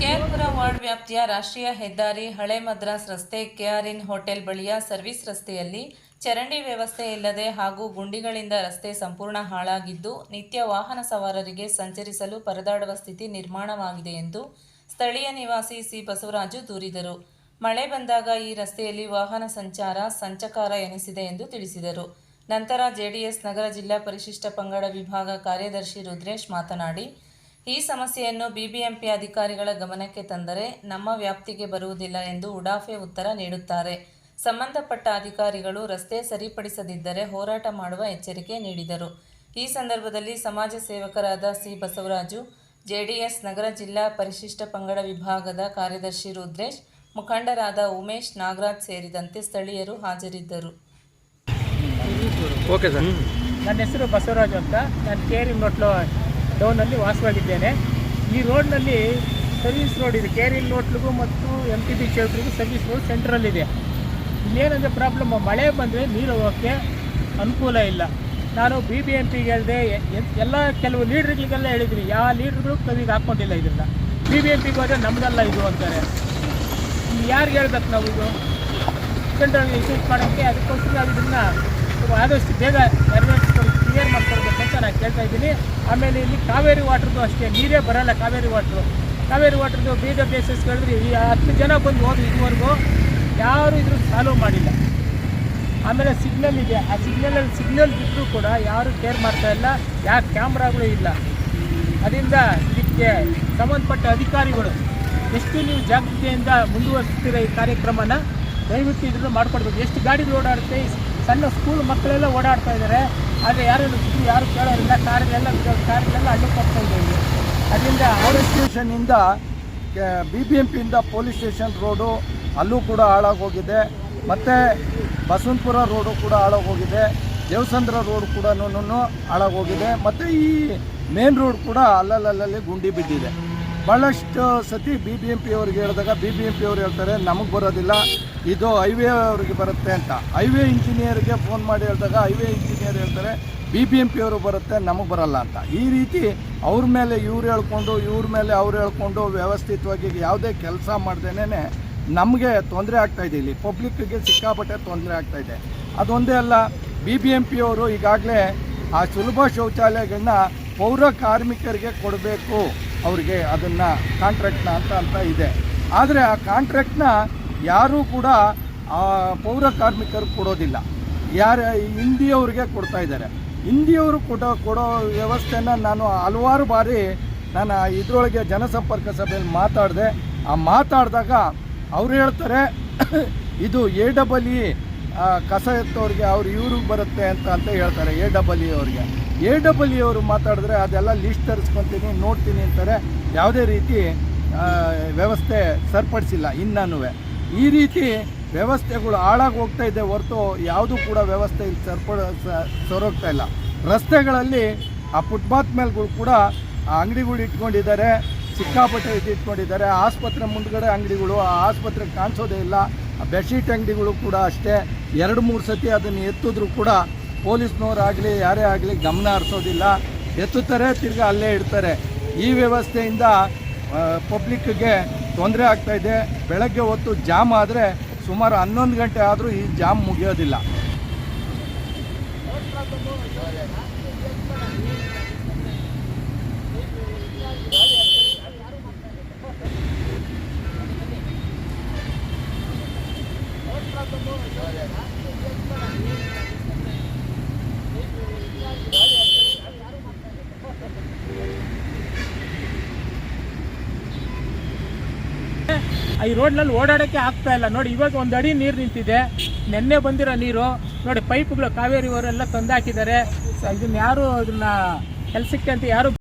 KR Pura ward ವ್ಯಾಪ್ತಿಯ ರಾಷ್ಟ್ರೀಯ ಹೆದ್ದಾರಿ ಹಳೆ ಮದ್ರಾಸ್ ರಸ್ತೆ ಕೆಆರ್ಇನ್ ಹೋಟೆಲ್ ಬಳಿಯ ಸರ್ವಿಸ್ ರಸ್ತೆಯಲ್ಲಿ ಚರಂಡಿ ವ್ಯವಸ್ಥೆ ಇಲ್ಲದೆ ಹಾಗೂ ಗುಂಡಿಗಳಿಂದ ರಸ್ತೆ ಸಂಪೂರ್ಣ ಹಾಳಾಗಿದ್ದು, ನಿತ್ಯ ವಾಹನ ಸವಾರರಿಗೆ ಸಂಚರಿಸಲು ಪರದಾಡುವ ಸ್ಥಿತಿ ನಿರ್ಮಾಣವಾಗಿದೆ ಎಂದು ಸ್ಥಳೀಯ ನಿವಾಸಿ ಸಿ ಬಸವರಾಜು ದೂರಿದರು. ಮಳೆ ಬಂದಾಗ ಈ ರಸ್ತೆಯಲ್ಲಿ ವಾಹನ ಸಂಚಾರ ಸಂಚಕಾರ ಎನಿಸಿದೆ ಎಂದು ತಿಳಿಸಿದರು. ನಂತರ ಜೆಡಿಎಸ್ ನಗರ ಜಿಲ್ಲಾ ಪರಿಶಿಷ್ಟ ಪಂಗಡ ವಿಭಾಗ ಕಾರ್ಯದರ್ಶಿ ರುದ್ರೇಶ್ ಮಾತನಾಡಿ, ಈ ಸಮಸ್ಯೆಯನ್ನು ಬಿಬಿಎಂಪಿ ಅಧಿಕಾರಿಗಳ ಗಮನಕ್ಕೆ ತಂದರೆ ನಮ್ಮ ವ್ಯಾಪ್ತಿಗೆ ಬರುವುದಿಲ್ಲ ಎಂದು ಉಡಾಫೆ ಉತ್ತರ ನೀಡುತ್ತಾರೆ. ಸಂಬಂಧಪಟ್ಟ ಅಧಿಕಾರಿಗಳು ರಸ್ತೆ ಸರಿಪಡಿಸದಿದ್ದರೆ ಹೋರಾಟ ಮಾಡುವ ಎಚ್ಚರಿಕೆ ನೀಡಿದರು. ಈ ಸಂದರ್ಭದಲ್ಲಿ ಸಮಾಜ ಸೇವಕರಾದ ಸಿ ಬಸವರಾಜು, ಜೆಡಿಎಸ್ ನಗರ ಜಿಲ್ಲಾ ಪರಿಶಿಷ್ಟ ಪಂಗಡ ವಿಭಾಗದ ಕಾರ್ಯದರ್ಶಿ ರುದ್ರೇಶ್, ಮುಖಂಡರಾದ ಉಮೇಶ್ ನಾಗರಾಜ್ ಸೇರಿದಂತೆ ಸ್ಥಳೀಯರು ಹಾಜರಿದ್ದರು. Okay sir. ನನ್ನ ಹೆಸರು ಬಸವರಾಜು ಅಂತ. ನಾನು ಕೆ ಆರ್ ಇಲ್ ನೋಟ್ಲು ಟೌನಲ್ಲಿ ವಾಸವಾಗಿದ್ದೇನೆ. ಈ ರೋಡ್ನಲ್ಲಿ ಸರ್ವಿಸ್ ರೋಡ್ ಇದೆ. ಕೆ ಆರ್ ಇಲ್ ನೋಟ್ಲಿಗೂ ಮತ್ತು ಎಂ ಟಿ ಬಿ ಚೌಟ್ರಿಗೂ ಸರ್ವಿಸ್ ರೋಡ್ ಸೆಂಟ್ರಲ್ಲಿದೆ ಇಲ್ಲೇನಂದರೆ ಪ್ರಾಬ್ಲಮ್ ಮಳೆ ಬಂದರೆ ನೀರು ಹೋಗೋಕ್ಕೆ ಅನುಕೂಲ ಇಲ್ಲ. ನಾನು ಬಿ ಬಿ ಎಂ ಪಿಗೆ ಹೇಳಿದೆ ಎಲ್ಲ ಕೆಲವು ಲೀಡ್ರ್ಗಳಿಗೆಲ್ಲ ಹೇಳಿದ್ದೀನಿ. ಯಾವ ಲೀಡ್ರ್ಗಳು ಕವಿಗೆ ಹಾಕ್ಕೊಂಡಿಲ್ಲ ಇದನ್ನು ಬಿ ಬಿ ಎಂ ಪಿಗೆ ಹೋದರೆ ನಮ್ಮದಲ್ಲ ಇದು ಅಂತಾರೆ. ಯಾರಿಗೆ ಹೇಳ್ಬೇಕು ನಾವು ಇದು? ಸೆಂಟ್ರಲ್ಲಿ ಇಶ್ಯೂಸ್ ಮಾಡೋಕ್ಕೆ ಅದಕ್ಕೋಸ್ಕರ ನಾವು ಇದನ್ನು ಆದಷ್ಟು ಬೇಗ ನೆರವೇರಿಸ್ಕೊಂಡು ಕ್ಲಿಯರ್ ಅಂತ ನಾನು ಕೇಳ್ತಾ ಇದ್ದೀನಿ. ಆಮೇಲೆ ಇಲ್ಲಿ ಕಾವೇರಿ ವಾಟ್ರದ್ದು ಅಷ್ಟೇ, ನೀರೇ ಬರಲ್ಲ ಕಾವೇರಿ ವಾಟ್ರು ಕಾವೇರಿ ವಾಟ್ರದ್ದು ಬೀದ ಬೇಸಸ್ ಹೇಳಿದ್ರೆ ಈ ಹತ್ತು ಜನ ಬಂದು ಹೋದ್ರು ಇದುವರೆಗೂ ಯಾರು ಇದ್ರ ಸಾಲ್ವ್ ಮಾಡಿಲ್ಲ. ಆಮೇಲೆ ಸಿಗ್ನಲ್ ಇದೆ. ಆ ಸಿಗ್ನಲಲ್ಲಿ ಸಿಗ್ನಲ್ ಬಿಟ್ಟರೂ ಕೂಡ ಯಾರು ಕೇರ್ ಮಾಡ್ತಾ ಇಲ್ಲ ಯಾವ ಕ್ಯಾಮ್ರಾಗಳು ಇಲ್ಲ. ಅದರಿಂದ ಇದಕ್ಕೆ ಸಂಬಂಧಪಟ್ಟ ಅಧಿಕಾರಿಗಳು ಎಷ್ಟು ನೀವು ಜಾಗೃತಿಯಿಂದ ಮುಂದುವರಿಸ್ತೀರ ಈ ಕಾರ್ಯಕ್ರಮನ, ದಯವಿಟ್ಟು ಇದನ್ನು ಮಾಡಿಕೊಡ್ಬೇಕು. ಎಷ್ಟು ಗಾಡಿ ಓಡಾಡುತ್ತೆ ಸಣ್ಣ ಸ್ಕೂಲ್ ಮಕ್ಕಳೆಲ್ಲ ಓಡಾಡ್ತಾ ಇದ್ದಾರೆ ಆದರೆ ಯಾರು ಯಾರು ಕೇಳೋರಿಲ್ಲ. ಕಾರಿಗೆಲ್ಲ ಕಾರಿಗೆಲ್ಲ ಅಡ್ಡಕ್ಕೆ ಹೋಗ್ತಾ ಇದ್ದೀವಿ ಅದರಿಂದ ಪೊಲೀಸ್ ಸ್ಟೇಷನಿಂದ ಬಿ ಬಿ ಎಂ ಪಿಯಿಂದ ಪೊಲೀಸ್ ಸ್ಟೇಷನ್ ರೋಡು ಅಲ್ಲೂ ಕೂಡ ಹಾಳಾಗೋಗಿದೆ. ಮತ್ತು ಬಸವಂತಪುರ ರೋಡು ಕೂಡ ಹಾಳಾಗೋಗಿದೆ. ದೇವಸಂದ್ರ ರೋಡ್ ಕೂಡ ಹಾಳಾಗೋಗಿದೆ. ಮತ್ತು ಈ ಮೇನ್ ರೋಡ್ ಕೂಡ ಅಲ್ಲಲ್ಲಲ್ಲಿ ಗುಂಡಿ ಬಿದ್ದಿದೆ. ಭಾಳಷ್ಟು ಸತಿ ಬಿ ಬಿ ಎಂ ಪಿ ಅವ್ರಿಗೆ ಹೇಳಿದಾಗ ಬಿ ಬಿ ಎಂ ಪಿ ಅವ್ರು ಹೇಳ್ತಾರೆ, ನಮಗೆ ಬರೋದಿಲ್ಲ. ಇದು ಹೈವೇ ಅವ್ರಿಗೆ ಬರುತ್ತೆ ಅಂತ. ಹೈವೇ ಇಂಜಿನಿಯರ್ಗೆ ಫೋನ್ ಮಾಡಿ ಹೇಳಿದಾಗ ಹೈವೇ ಇಂಜಿನಿಯರ್ ಹೇಳ್ತಾರೆ ಬಿ ಬಿ ಎಂ ಪಿ ಅವರು ಬರುತ್ತೆ, ನಮಗೆ ಬರಲ್ಲ ಅಂತ. ಈ ರೀತಿ ಅವ್ರ ಮೇಲೆ ಇವ್ರು ಹೇಳ್ಕೊಂಡು, ಇವ್ರ ಮೇಲೆ ಅವ್ರು ಹೇಳ್ಕೊಂಡು ವ್ಯವಸ್ಥಿತವಾಗಿ ಯಾವುದೇ ಕೆಲಸ ಮಾಡ್ದೇನೆ ನಮಗೆ ತೊಂದರೆ ಆಗ್ತಾ ಇದೆ ಇಲ್ಲಿ. ಪಬ್ಲಿಕ್ಗೆ ಸಿಕ್ಕಾಪಟ್ಟೆ ತೊಂದರೆ ಆಗ್ತಾ ಇದೆ. ಅದೊಂದೇ ಅಲ್ಲ ಬಿ ಬಿ ಎಂ ಪಿ ಅವರು ಈಗಾಗಲೇ ಆ ಸುಲಭ ಶೌಚಾಲಯಗಳನ್ನ ಪೌರ ಕಾರ್ಮಿಕರಿಗೆ ಕೊಡಬೇಕು. ಅವ್ರಿಗೆ ಅದನ್ನು ಕಾಂಟ್ರಾಕ್ಟ್ನ ಅಂತ ಅಂತ ಇದೆ. ಆದರೆ ಆ ಕಾಂಟ್ರಾಕ್ಟ್ನ ಯಾರೂ ಕೂಡ ಆ ಪೌರ ಕಾರ್ಮಿಕರು ಕೊಡೋದಿಲ್ಲ. ಯಾರು ಹಿಂದಿಯವ್ರಿಗೆ ಕೊಡ್ತಾ ಇದ್ದಾರೆ. ಹಿಂದಿಯವರು ಕೊಡೋ ಕೊಡೋ ವ್ಯವಸ್ಥೆನ ನಾನು ಹಲವಾರು ಬಾರಿ ನಾನು ಇದರೊಳಗೆ ಜನಸಂಪರ್ಕ ಸಭೆಯಲ್ಲಿ ಮಾತಾಡಿದೆ. ಆ ಮಾತಾಡಿದಾಗ ಅವ್ರು ಹೇಳ್ತಾರೆ, ಇದು ಎ ಡಬಲ್ ಇ ಕಸ ಎತ್ತೋರಿಗೆ ಅವ್ರು ಇವ್ರಿಗೆ ಬರುತ್ತೆ ಅಂತ ಅಂತ ಹೇಳ್ತಾರೆ ಎ ಡಬಲ್ ಇ ಅವ್ರಿಗೆ. ಎ ಡಬಲ್ ಇ ಅವರು ಮಾತಾಡಿದ್ರೆ ಅದೆಲ್ಲ ಲಿಸ್ಟ್ ತರಿಸ್ಕೊತೀನಿ, ನೋಡ್ತೀನಿ ಅಂತಾರೆ. ಯಾವುದೇ ರೀತಿ ವ್ಯವಸ್ಥೆ ಸರಿಪಡಿಸಿಲ್ಲ ಇನ್ನೂ ಈ ರೀತಿ ವ್ಯವಸ್ಥೆಗಳು ಹಾಳಾಗಿ ಹೋಗ್ತಾ ಇದೆ ಹೊರತು ಯಾವುದೂ ಕೂಡ ವ್ಯವಸ್ಥೆ ಇಲ್ಲಿ ಸರಿಪಡ ಸರೋಗ್ತಾ ಇಲ್ಲ. ರಸ್ತೆಗಳಲ್ಲಿ ಆ ಫುಟ್ಪಾತ್ ಮೇಲ್ಗಳು ಕೂಡ ಆ ಅಂಗಡಿಗಳು ಇಟ್ಕೊಂಡಿದ್ದಾರೆ, ಸಿಕ್ಕಾಪಟ್ಟೆ ಇಟ್ಕೊಂಡಿದ್ದಾರೆ. ಆಸ್ಪತ್ರೆ ಮುಂದ್ಗಡೆ ಅಂಗಡಿಗಳು, ಆ ಆಸ್ಪತ್ರೆ ಕಾಣಿಸೋದೇ ಇಲ್ಲ. ಆ ಬೆಡ್ಶೀಟ್ ಅಂಗಡಿಗಳು ಕೂಡ ಅಷ್ಟೇ. ಎರಡು, ಮೂರು ಸತಿ ಅದನ್ನು ಎತ್ತಿದ್ರು ಕೂಡ ಪೊಲೀಸ್ನವರಾಗಲಿ, ಯಾರೇ ಆಗಲಿ ಗಮನ ಹರಿಸೋದಿಲ್ಲ. ಎತ್ತುತ್ತಾರೆ, ತಿರ್ಗಿ ಅಲ್ಲೇ ಇಡ್ತಾರೆ. ಈ ವ್ಯವಸ್ಥೆಯಿಂದ ಪಬ್ಲಿಕ್ಗೆ ತೊಂದರೆ ಆಗ್ತಾ ಇದೆ. ಬೆಳಗ್ಗೆ ಹೊತ್ತು ಜಾಮ್ ಆದರೆ ಸುಮಾರು ಹನ್ನೊಂದು ಗಂಟೆ ಆದರೂ ಈ ಜಾಮ್ ಮುಗಿಯೋದಿಲ್ಲ. ಈ ರೋಡ್ನಲ್ಲಿ ಓಡಾಡೋಕ್ಕೆ ಆಗ್ತಾ ಇಲ್ಲ. ನೋಡಿ, ಇವಾಗ ಒಂದು ಅಡಿ ನೀರು ನಿಂತಿದೆ. ನೆನ್ನೆ ಬಂದಿರೋ ನೀರು. ನೋಡಿ, ಪೈಪ್ಗಳು ಕಾವೇರಿ ಅವರೆಲ್ಲ ತಂದಾಕಿದ್ದಾರೆ ಇದನ್ನ ಯಾರು ಇದನ್ನ ಕೆಲಸಕ್ಕೆ ಅಂತ ಯಾರು